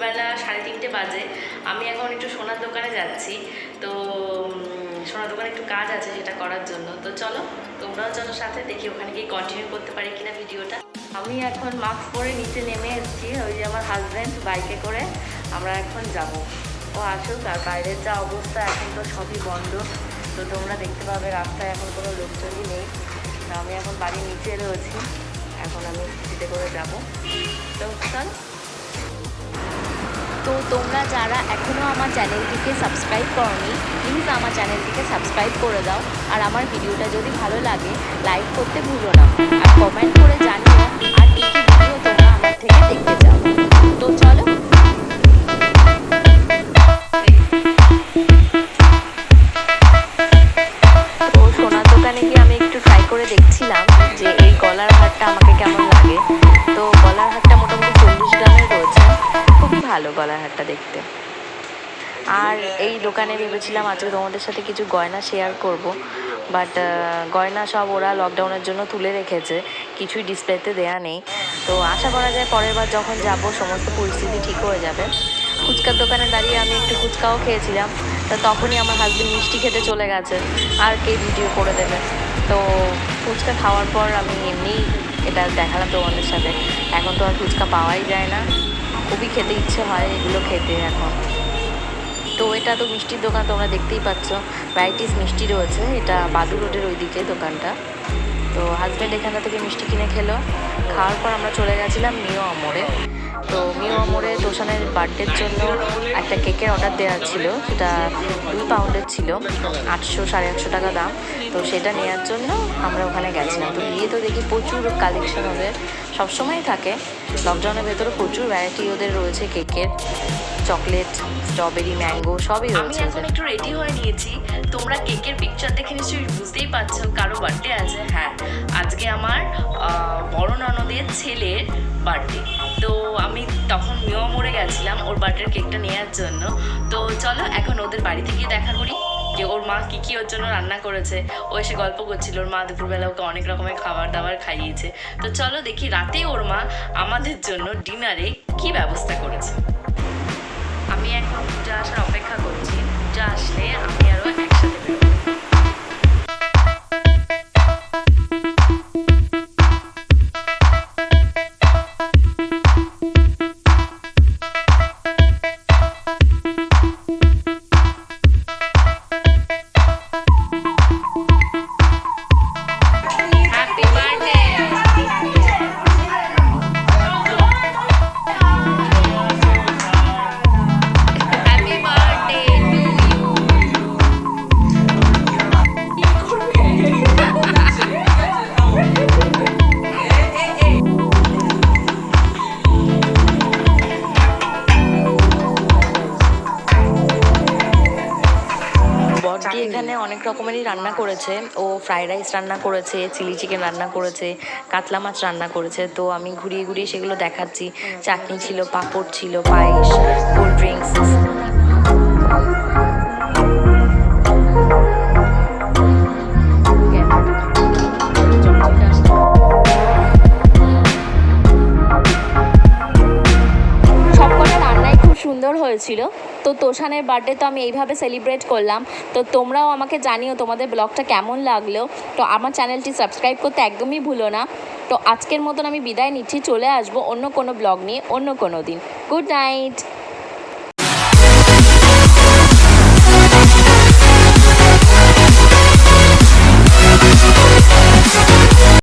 দুপুরবেলা সাড়ে তিনটে বাজে। আমি এখন একটু সোনার দোকানে যাচ্ছি। তো সোনার দোকানে একটু কাজ আছে সেটা করার জন্য। তো চলো, তোমরাও চলো সাথে, দেখি ওখানে গিয়ে কন্টিনিউ করতে পারি কিনা ভিডিওটা আমি এখন মাস্ক পরে নিচে নেমে এসেছি, ওই যে আমার হাজব্যান্ড বাইকে করে। আমরা এখন যাব। ও আসুক, আর বাইরের যা অবস্থা, এখন তো সবই বন্ধ। তো তোমরা দেখতে পাবে, রাস্তায় এখন কোনো লোকজনই নেই। আমি এখন বাড়ির নিচে রয়েছি। এখন আমি স্কুটিতে করে যাব। তো চল। তো তোমরা যারা এখনও আমার চ্যানেলটিকে সাবস্ক্রাইব করনি প্লিজ আমার চ্যানেলটিকে সাবস্ক্রাইব করে দাও। আর আমার ভিডিওটা যদি ভালো লাগে লাইক করতে ভুলো না। আর কমেন্ট করে হারটা দেখতে। আর এই দোকানে ভেবেছিলাম আজকে তোমাদের সাথে কিছু গয়না শেয়ার করব বাট গয়না সব ওরা লকডাউনের জন্য তুলে রেখেছে, কিছুই ডিসপ্লেতে দেয়া নেই। তো আশা করা যায় পরের বার যখন যাব, সমস্ত পরিস্থিতি ঠিক হয়ে যাবে। ফুচকার দোকানে দাঁড়িয়ে আমি একটু ফুচকাও খেয়েছিলাম, তো তখনই আমার হাজবেন্ড মিষ্টি খেতে চলে গেছে, আর কে ভিডিও করে দেবে। তো ফুচকা খাওয়ার পর আমি এমনি এটা দেখালাম তোমাদের সাথে। এখন তো আর ফুচকা পাওয়াই যায় না। খুবই খেতে ইচ্ছে হয় এগুলো খেতে এখন। তো এটা তো মিষ্টির দোকান তোমরা দেখতেই পাচ্ছ। ভ্যারাইটিস মিষ্টি রয়েছে। এটা বাদু রোডের ওইদিকে দোকানটা। তো হাজব্যান্ড এখান থেকে মিষ্টি কিনে খেলো। খাওয়ার পর আমরা চলে গেছিলাম নিউ আমরে তো মিও আমরে তোষানের বার্থডের জন্য একটা কেকের অর্ডার দেওয়া ছিল। সেটা দুই পাউন্ডের ছিল আটশো সাড়ে আটশো টাকা দাম। তো সেটা নেওয়ার জন্য আমরা ওখানে গেছিলাম। তো গিয়ে তো দেখি প্রচুর কালেকশন ওদের সবসময়ই থাকে। লকডাউনের ভেতরে প্রচুর ভ্যারাইটি ওদের রয়েছে কেকের চকলেট স্ট্রবেরি ম্যাঙ্গো সবই আমি রয়েছে এখন একটু রেডি হয়ে নিয়েছি। তোমরা কেকের পিকচার দেখে নিশ্চয়ই বুঝতেই পারছ কারও বার্থডে আছে। হ্যাঁ আজকে আমার বড় ননদের ছেলের বার্থডে তো আমি তখন মিও মরে গেছিলাম ওর বার্থডের কেকটা নেওয়ার জন্য। তো চলো এখন ওদের বাড়িতে গিয়ে দেখা করি যে ওর মা কী কী ওর জন্য রান্না করেছে। ও এসে গল্প করছিল, ওর মা দুপুরবেলা ওকে অনেক রকমের খাবার দাবার খাইয়েছে। তো চলো দেখি রাতে ওর মা আমাদের জন্য ডিনারে কি ব্যবস্থা করেছে। আমি এখন পূজা আসার অপেক্ষা করছি। পূজা আসলে বড়দি এখানে অনেক রকমেরই রান্না করেছে। ও ফ্রাইড রাইস রান্না করেছে চিলি চিকেন রান্না করেছে কাতলা মাছ রান্না করেছে। তো আমি ঘুরিয়ে ঘুরিয়ে সেগুলো দেখাচ্ছি। চাটনি ছিল পাঁপড় ছিল পায়েস কোল্ড ড্রিঙ্কস সুন্দর হয়েছিল। তো তোষানের বার্থডে তো আমি এইভাবে সেলিব্রেট করলাম। তো তোমরাও আমাকে জানিও তোমাদের ব্লগটা কেমন লাগল। তো আমার চ্যানেলটি সাবস্ক্রাইব করতে একদমই ভুলো না। তো আজকের মতন আমি বিদায় নিচ্ছি, চলে আসব অন্য কোনো ব্লগ নিয়ে অন্য কোনো দিন। Good night